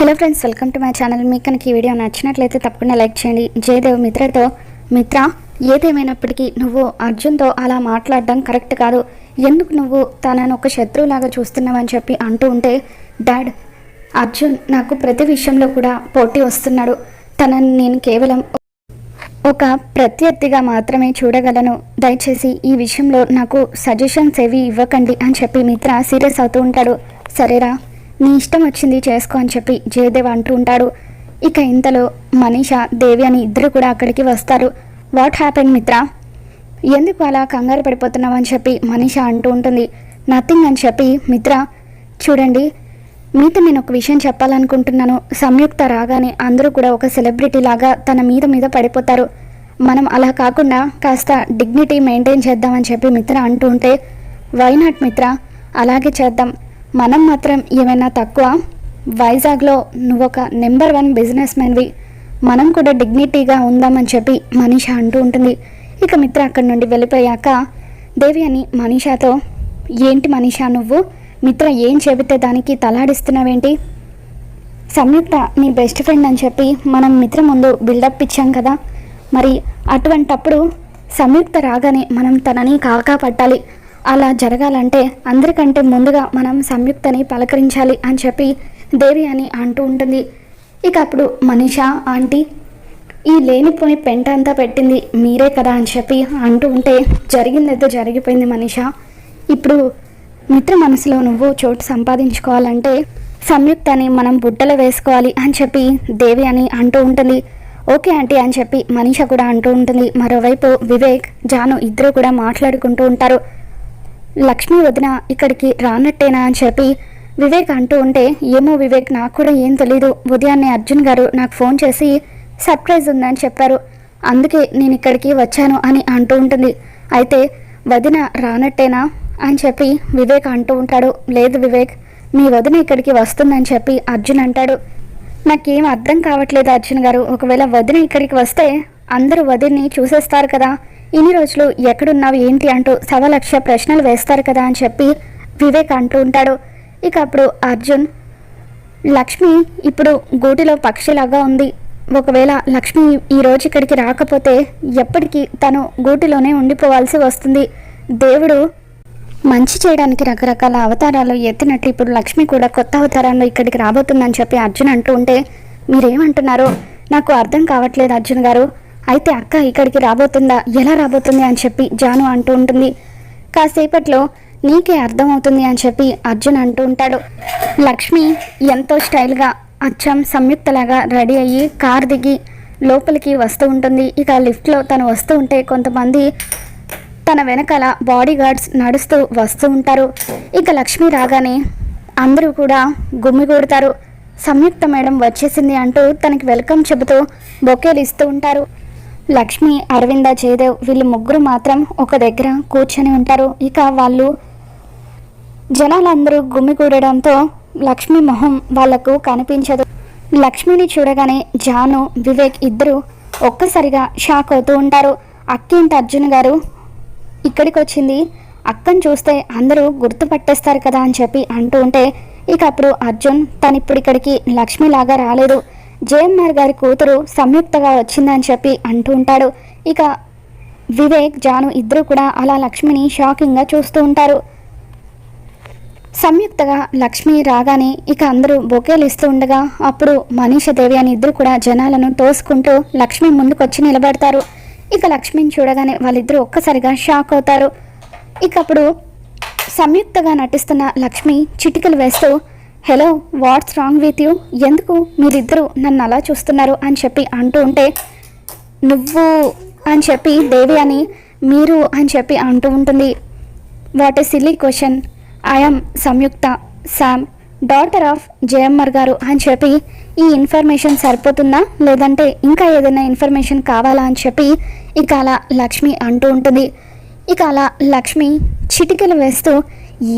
Hello friends welcome to my channel మీకు కనుక ఈ వీడియో నచ్చినట్లయితే తప్పకుండా లైక్ చేయండి. జయదేవ్ మిత్రతో మిత్ర ఏదేమైనప్పటికీ నువ్వు అర్జున్తో అలా మాట్లాడడం కరెక్ట్ కాదు. ఎందుకు నువ్వు తనను ఒక శత్రువులాగా చూస్తున్నావని చెప్పి అంటూ ఉంటే డాడ్ అర్జున్ నాకు ప్రతి విషయంలో కూడా పోటీ వస్తున్నాడు. తనని నేను కేవలం ఒక ప్రత్యర్థిగా మాత్రమే చూడగలను. దయచేసి ఈ విషయంలో నాకు సజెషన్స్ ఏవి ఇవ్వకండి అని చెప్పి మిత్ర సీరియస్ అవుతూ ఉంటాడు. సరేరా? నీ ఇష్టం వచ్చింది చేసుకో అని చెప్పి జయదేవ్ అంటూ ఉంటాడు. ఇక ఇంతలో మనీష దేవి అని ఇద్దరు కూడా అక్కడికి వస్తారు. What happen Mitra? ఎందుకు అలా కంగారు పడిపోతున్నావు అని చెప్పి మనీష అంటూ ఉంటుంది. నథింగ్ అని చెప్పి మిత్ర చూడండి మీతో నేను ఒక విషయం చెప్పాలనుకుంటున్నాను. సంయుక్త రాగానే అందరూ కూడా ఒక సెలబ్రిటీ లాగా తన మీద మీద పడిపోతారు. మనం అలా కాకుండా కాస్త డిగ్నిటీ మెయింటైన్ చేద్దామని చెప్పి మిత్ర అంటూ ఉంటే వై నాట్ మిత్ర? అలాగే చేద్దాం. మనం మాత్రం ఏమైనా తక్కువ? వైజాగ్లో నువ్వు ఒక నెంబర్ వన్ బిజినెస్ మ్యాన్వి. మనం కూడా డిగ్నిటీగా ఉందామని చెప్పి మనీష అంటూ ఉంటుంది. ఇక మిత్ర అక్కడి నుండి వెళ్ళిపోయాక దేవి అని మనీషాతో ఏంటి మనీషా నువ్వు? మిత్ర ఏం చెబితే దానికి తలాడిస్తున్నావేంటి? సంయుక్త నీ బెస్ట్ ఫ్రెండ్ అని చెప్పి మనం మిత్ర ముందు బిల్డప్ ఇచ్చాం కదా. మరి అటువంటప్పుడు సంయుక్త రాగానే మనం తనని కాకా పట్టాలి. అలా జరగాలంటే అందరికంటే ముందుగా మనం సంయుక్తని పలకరించాలి అని చెప్పి దేవి అని అంటూ ఉంటుంది. ఇక అప్పుడు మనిషా ఆంటీ ఈ లేనిపోని పెంట అంతా పెట్టింది మీరే కదా అని చెప్పి అంటూ ఉంటే జరిగిందైతే జరిగిపోయింది మనిష. ఇప్పుడు మిత్ర మనసులో నువ్వు చోటు సంపాదించుకోవాలంటే సంయుక్తని మనం బుట్టలో వేసుకోవాలి అని చెప్పి దేవి అని అంటూ ఉంటుంది. ఓకే ఆంటీ అని చెప్పి మనీష కూడా అంటూ ఉంటుంది. మరోవైపు వివేక్ జాను ఇద్దరు కూడా మాట్లాడుకుంటూ ఉంటారు. లక్ష్మి వదిన ఇక్కడికి రానట్టేనా అని చెప్పి వివేక్ అంటూ ఉంటే ఏమో వివేక్ నాకు కూడా ఏం తెలీదు. ఉదయాన్నే అర్జున్ గారు నాకు ఫోన్ చేసి సర్ప్రైజ్ ఉందని చెప్పారు. అందుకే నేను ఇక్కడికి వచ్చాను అని అంటూ ఉంటుంది. అయితే వదిన రానట్టేనా? అని చెప్పి వివేక్ అంటూ ఉంటాడు. లేదు వివేక్ మీ వదిన ఇక్కడికి వస్తుందని చెప్పి అర్జున్ అంటాడు. నాకేం అర్థం కావట్లేదు అర్జున్ గారు. ఒకవేళ వదిన ఇక్కడికి వస్తే అందరూ వదిన్ని చూసేస్తారు కదా. ఇన్ని రోజులు ఎక్కడున్నావు ఏంటి అంటూ సవలక్ష ప్రశ్నలు వేస్తారు కదా అని చెప్పి వివేక్ అంటూ ఉంటాడు. ఇక అప్పుడు అర్జున్ లక్ష్మి ఇప్పుడు గూటిలో పక్షిలాగా ఉంది. ఒకవేళ లక్ష్మి ఈ రోజు ఇక్కడికి రాకపోతే ఎప్పటికీ తను గూటిలోనే ఉండిపోవాల్సి వస్తుంది. దేవుడు మంచి చేయడానికి రకరకాల అవతారాలు ఎత్తినట్టు ఇప్పుడు లక్ష్మి కూడా కొత్త అవతారంలో ఇక్కడికి రాబోతుందని చెప్పి అర్జున్ అంటూ ఉంటే మీరేమంటున్నారో నాకు అర్థం కావట్లేదు అర్జున్ గారు. అయితే అక్క ఇక్కడికి రాబోతుందా? ఎలా రాబోతుంది అని చెప్పి జాను అంటూ ఉంటుంది. కాసేపట్లో నీకే అర్థమవుతుంది అని చెప్పి అర్జున్ అంటూ ఉంటాడు. లక్ష్మి ఎంతో స్టైల్గా అచ్చం సంయుక్తలాగా రెడీ అయ్యి కార్ దిగి లోపలికి వస్తూ ఉంటుంది. ఇక లిఫ్ట్లో తను వస్తూ ఉంటే కొంతమంది తన వెనకాల బాడీ గార్డ్స్ నడుస్తూ వస్తూ ఉంటారు. ఇక లక్ష్మి రాగానే అందరూ కూడా గుమ్మిగూడతారు సంయుక్త మేడం వచ్చేసింది అంటూ తనకి వెల్కమ్ చెబుతూ బొకేలు ఇస్తూ ఉంటారు. లక్ష్మి అరవింద జయదేవ్ వీళ్ళు ముగ్గురు మాత్రం ఒక దగ్గర కూర్చొని ఉంటారు. ఇక వాళ్ళు జనాలందరూ గుమిగూడడంతో లక్ష్మి మొహం వాళ్ళకు కనిపించదు. లక్ష్మిని చూడగానే జాను వివేక్ ఇద్దరు ఒక్కసారిగా షాక్ అవుతూ ఉంటారు. అక్కేంటి అర్జున్ గారు ఇక్కడికి వచ్చింది అక్కను చూస్తే అందరూ గుర్తుపట్టేస్తారు కదా అని చెప్పి అంటూ ఉంటే ఇక అప్పుడు అర్జున్ తను ఇప్పుడు ఇక్కడికి లక్ష్మిలాగా రాలేదు. జేఎంఆర్ గారి కూతురు సంయుక్తగా వచ్చిందని చెప్పి అంటూ ఉంటాడు. ఇక వివేక్ జాను ఇద్దరు కూడా అలా లక్ష్మిని షాకింగ్గా చూస్తూ ఉంటారు. సంయుక్తగా లక్ష్మి రాగానే ఇక అందరూ బొకేలు ఇస్తూ ఉండగా అప్పుడు మనీష దేవి అని ఇద్దరు కూడా జనాలను తోసుకుంటూ లక్ష్మి ముందుకొచ్చి నిలబడతారు. ఇక లక్ష్మిని చూడగానే వాళ్ళిద్దరూ ఒక్కసారిగా షాక్ అవుతారు. ఇక అప్పుడు సంయుక్తగా నటిస్తున్న లక్ష్మి చిటికలు వేస్తూ hello what's wrong with you? ఎందుకు మీరిద్దరూ నన్ను అలా చూస్తున్నారు అని చెప్పి అంటూ ఉంటే నువ్వు అని చెప్పి దేవి అని మీరు అని చెప్పి అంటూ ఉంటుంది. What a silly question I'm Samyuktha Sam daughter of జయమ్మర్ గారు అని చెప్పి ఈ ఇన్ఫర్మేషన్ సరిపోతుందా? లేదంటే ఇంకా ఏదైనా ఇన్ఫర్మేషన్ కావాలా అని చెప్పి ఇక అలా లక్ష్మి అంటూ ఉంటుంది. ఇక అలా లక్ష్మి చిటికలు వేస్తూ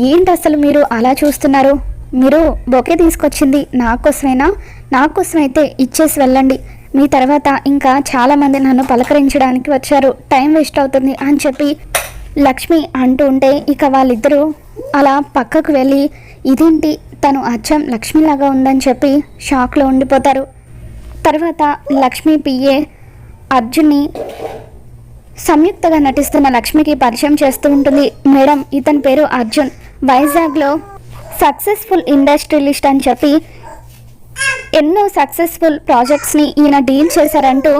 ఏంటి అసలు మీరు అలా చూస్తున్నారు? మీరు బొకే తీసుకొచ్చింది నా కోసమేనా? నా అయితే ఇచ్చేసి వెళ్ళండి. మీ తర్వాత ఇంకా చాలామంది నన్ను పలకరించడానికి వచ్చారు. టైం వేస్ట్ అవుతుంది అని చెప్పి లక్ష్మి అంటూ ఉంటే ఇక వాళ్ళిద్దరూ అలా పక్కకు వెళ్ళి ఇదేంటి? తను అచ్చం లక్ష్మిలాగా ఉందని చెప్పి షాక్లో ఉండిపోతారు. తర్వాత లక్ష్మి పిఏ అర్జున్ని సంయుక్తగా నటిస్తున్న లక్ష్మికి పరిచయం చేస్తూ ఉంటుంది. మేడం ఇతని పేరు అర్జున్. వైజాగ్లో సక్సెస్ఫుల్ ఇండస్ట్రియలిస్ట్ అని చెప్పి ఎన్నో సక్సెస్ఫుల్ ప్రాజెక్ట్స్ని ఈయన డీల్ చేశారంటూ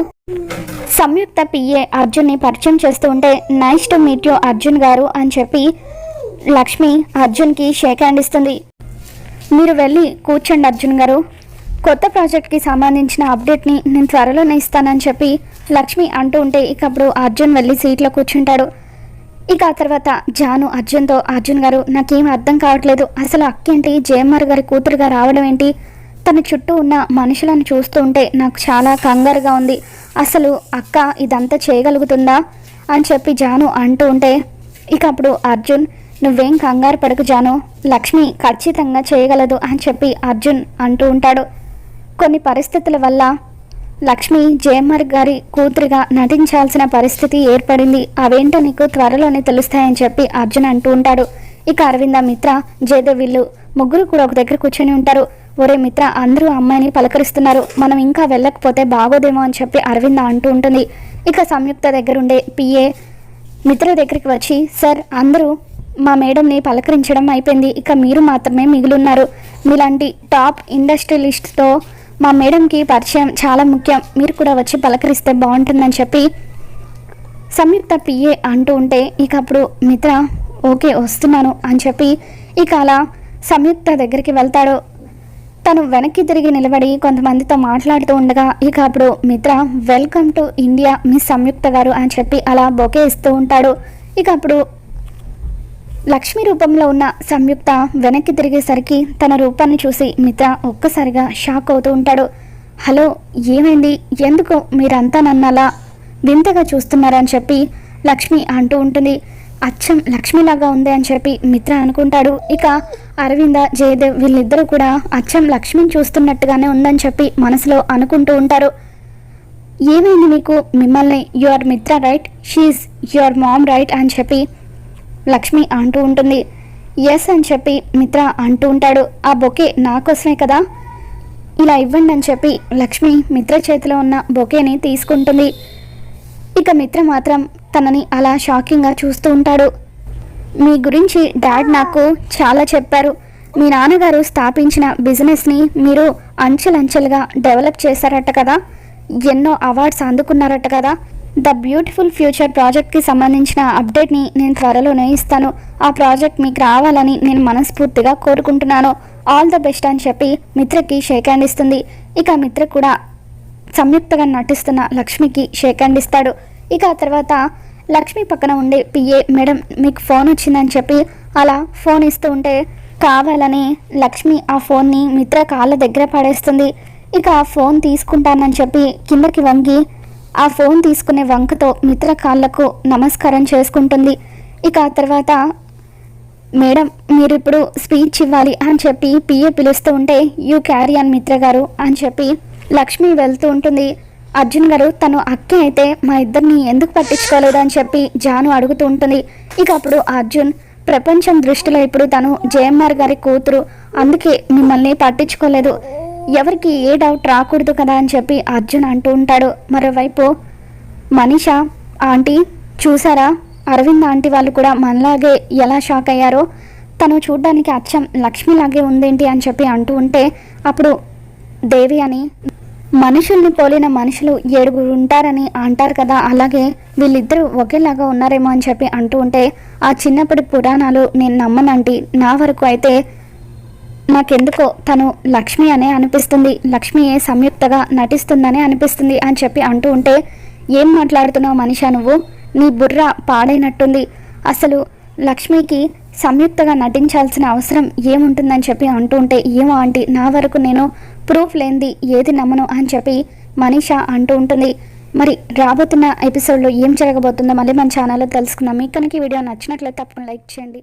సంయుక్త పిఏ అర్జున్ని పరిచయం చేస్తూ ఉంటే nice to meet you Arjun గారు అని చెప్పి లక్ష్మి అర్జున్కి షేక్ హ్యాండ్ ఇస్తుంది. మీరు వెళ్ళి కూర్చోండి అర్జున్ గారు. కొత్త ప్రాజెక్ట్కి సంబంధించిన అప్డేట్ని నేను త్వరలోనే ఇస్తానని చెప్పి లక్ష్మి అంటూ ఉంటే ఇకప్పుడు అర్జున్ వెళ్ళి సీట్లో కూర్చుంటాడు. ఇక ఆ తర్వాత జాను అర్జున్తో అర్జున్ గారు నాకేం అర్థం కావట్లేదు. అసలు అక్కేంటి జయమ్మర్ గారి కూతురుగా రావడం ఏంటి? తన చుట్టూ ఉన్న మనుషులను చూస్తూ ఉంటే నాకు చాలా కంగారుగా ఉంది. అసలు అక్క ఇదంతా చేయగలుగుతుందా? అని చెప్పి జాను అంటూ ఉంటే ఇక అప్పుడు అర్జున్ నువ్వేం కంగారు పడకు జాను. లక్ష్మి ఖచ్చితంగా చేయగలదు అని చెప్పి అర్జున్ అంటూ ఉంటాడు. కొన్ని పరిస్థితుల వల్ల లక్ష్మి జయమర్ గారి కూతురిగా నటించాల్సిన పరిస్థితి ఏర్పడింది. అవేంటో నీకు త్వరలోనే తెలుస్తాయని చెప్పి అర్జున్ అంటూ ఉంటాడు. ఇక అరవింద మిత్ర జయదేవ్ వీళ్ళు ముగ్గురు కూడా ఒక దగ్గర కూర్చొని ఉంటారు. ఒరే మిత్ర అందరూ అమ్మాయిని పలకరిస్తున్నారు. మనం ఇంకా వెళ్ళకపోతే బాగోదేమో అని చెప్పి అరవింద అంటూ ఉంటుంది. ఇక సంయుక్త దగ్గరుండే పిఏ మిత్ర దగ్గరికి వచ్చి సార్ అందరూ మా మేడంని పలకరించడం అయిపోయింది. ఇక మీరు మాత్రమే మిగిలిన్నారు. మీలాంటి టాప్ ఇండస్ట్రియలిస్ట్తో మా మేడంకి పరిచయం చాలా ముఖ్యం. మీరు కూడా వచ్చి పలకరిస్తే బాగుంటుందని చెప్పి సంయుక్త పిఏ అంటూ ఉంటే ఇక అప్పుడు మిత్ర ఓకే వస్తున్నాను అని చెప్పి ఇక అలా సంయుక్త దగ్గరికి వెళ్తాడు. తను వెనక్కి తిరిగి నిలబడి కొంతమందితో మాట్లాడుతూ ఉండగా ఇక అప్పుడు Mitra welcome to India miss Samyuktha గారు అని చెప్పి అలా బొకే ఇస్తూ ఉంటాడు. ఇక అప్పుడు లక్ష్మి రూపంలో ఉన్న సంయుక్త వెనక్కి తిరిగేసరికి తన రూపాన్ని చూసి మిత్ర ఒక్కసారిగా షాక్ అవుతూ ఉంటాడు. హలో ఏమైంది? ఎందుకు మీరంతా నన్ను అలా వింతగా చూస్తున్నారని చెప్పి లక్ష్మి అంటూ ఉంటుంది. అచ్చం లక్ష్మిలాగా ఉంది అని చెప్పి మిత్ర అనుకుంటాడు. ఇక అరవింద జయదేవ్ వీళ్ళిద్దరూ కూడా అచ్చం లక్ష్మిని చూస్తున్నట్టుగానే ఉందని చెప్పి మనసులో అనుకుంటూ ఉంటారు. ఏమైంది మీకు మిమ్మల్ని యువర్ మిత్ర రైట్? షీఈ్ యువర్ మామ్ రైట్? అని చెప్పి లక్ష్మి అంటూ ఉంటుంది. ఎస్ అని చెప్పి మిత్ర అంటూ ఉంటాడు. ఆ బొకే నా కోసమే కదా? ఇలా ఇవ్వండి అని చెప్పి లక్ష్మి మిత్ర చేతిలో ఉన్న బొకేని తీసుకుంటుంది. ఇక మిత్ర మాత్రం తనని అలా షాకింగ్గా చూస్తూ ఉంటాడు. మీ గురించి డాడ్ నాకు చాలా చెప్పారు. మీ నాన్నగారు స్థాపించిన బిజినెస్ని మీరు అంచెలంచెలుగా డెవలప్ చేశారట కదా? ఎన్నో అవార్డ్స్ అందుకున్నారట కదా? ద బ్యూటిఫుల్ ఫ్యూచర్ ప్రాజెక్ట్కి సంబంధించిన అప్డేట్ని నేను త్వరలోనే ఇస్తాను ఆ ప్రాజెక్ట్ మీకు రావాలని నేను మనస్ఫూర్తిగా కోరుకుంటున్నాను. ఆల్ ద బెస్ట్ అని చెప్పి మిత్రకి షేక్ హ్యాండ్ ఇస్తుంది. ఇక మిత్ర కూడా సంయుక్తగా నటిస్తున్న లక్ష్మికి షేక్ హ్యాండ్ ఇస్తాడు. ఇక ఆ తర్వాత లక్ష్మి పక్కన ఉండే పిఏ మేడం మీకు ఫోన్ వచ్చిందని చెప్పి అలా ఫోన్ ఇస్తూ ఉంటే కావాలని లక్ష్మి ఆ ఫోన్ని మిత్ర కాళ్ళ దగ్గర పడేస్తుంది. ఇక ఆ ఫోన్ తీసుకుంటానని చెప్పి కిందకి వంగి ఆ ఫోన్ తీసుకునే వంకతో మిత్ర కాళ్ళకు నమస్కారం చేసుకుంటుంది. ఇక ఆ తర్వాత మేడం మీరు ఇప్పుడు స్పీచ్ ఇవ్వాలి అని చెప్పి పిఏ పిలుస్తూ ఉంటే యూ క్యారీ అని మిత్ర గారు అని చెప్పి లక్ష్మి వెళ్తూ ఉంటుంది. అర్జున్ గారు తను అక్కి అయితే మా ఇద్దరిని ఎందుకు పట్టించుకోలేదు అని చెప్పి జాను అడుగుతూ ఉంటుంది. ఇక అప్పుడు అర్జున్ ప్రపంచం దృష్టిలో ఇప్పుడు తను జేఎంఆర్ గారి కూతురు అందుకే మిమ్మల్ని పట్టించుకోలేదు. ఎవరికి ఏ డౌట్ రాకూడదు కదా అని చెప్పి అర్జున్ అంటూ ఉంటాడు. మరోవైపు మనీష ఆంటీ చూసారా? అరవింద్ ఆంటీ వాళ్ళు కూడా మనలాగే ఎలా షాక్ అయ్యారో? తను చూడ్డానికి అచ్చం లక్ష్మిలాగే ఉందేంటి అని చెప్పి అంటూ ఉంటే అప్పుడు దేవి అని మనుషుల్ని పోలిన మనుషులు ఏడుగురు ఉంటారని అంటారు కదా అలాగే వీళ్ళిద్దరూ ఒకేలాగా ఉన్నారేమో అని చెప్పి అంటూ ఉంటే ఆ చిన్నప్పటి పురాణాలు నేను నమ్మనంటి నా వరకు అయితే నాకెందుకో తను లక్ష్మి అనే అనిపిస్తుంది. లక్ష్మియే సంయుక్తగా నటిస్తుందని అనిపిస్తుంది అని చెప్పి అంటూ ఉంటే ఏం మాట్లాడుతున్నావు మనిషా నువ్వు? నీ బుర్ర పాడైనట్టుంది. అసలు లక్ష్మికి సంయుక్తగా నటించాల్సిన అవసరం ఏముంటుందని చెప్పి అంటూ ఉంటే ఏమో ఆంటీ నా వరకు నేను ప్రూఫ్ లేనిది ఏది నమ్మను అని చెప్పి మనీష అంటూ ఉంటుంది. మరి రాబోతున్న ఎపిసోడ్లో ఏం జరగబోతుందో మళ్ళీ మన ఛానల్లో తెలుసుకుందాం. మీకు కనుక ఈ వీడియో నచ్చినట్లయితే తప్పకుండా లైక్ చేయండి.